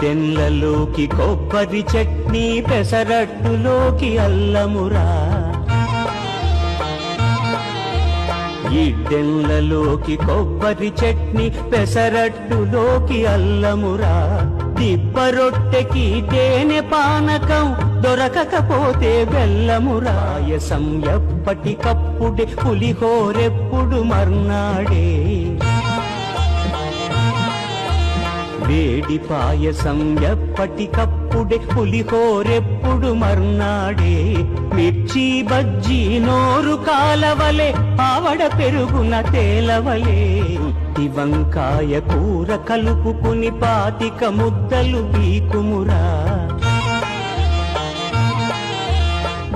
తెల్లలోకి కొబ్బరి చట్నీ పెసరట్టులోకి అల్లమురా. ఇడ్డెన్లలోకి కొబ్బరి చట్నీ పెసరట్టులోకి అల్లమురా. దిబ్బ రొట్టెకి తేనె పానకం దొరకకపోతే బెల్లమురా. యసం ఎప్పటికప్పుడే పులిహోరెప్పుడు మర్నాడే. వేడి పాయసం ఎప్పటికప్పుడే పులిహోరెప్పుడు మర్నాడే. మిర్చి బజ్జీ నోరు కాలవలే ఆవడ పెరుగున తేలవలే. ఉత్తి వంకాయ కూర కలుపుకుని పాతిక ముద్దలు పీకుమురా.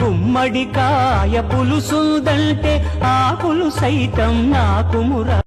గుమ్మడికాయ పులుసుందంటే ఆకులు సైతం నాకుమురా.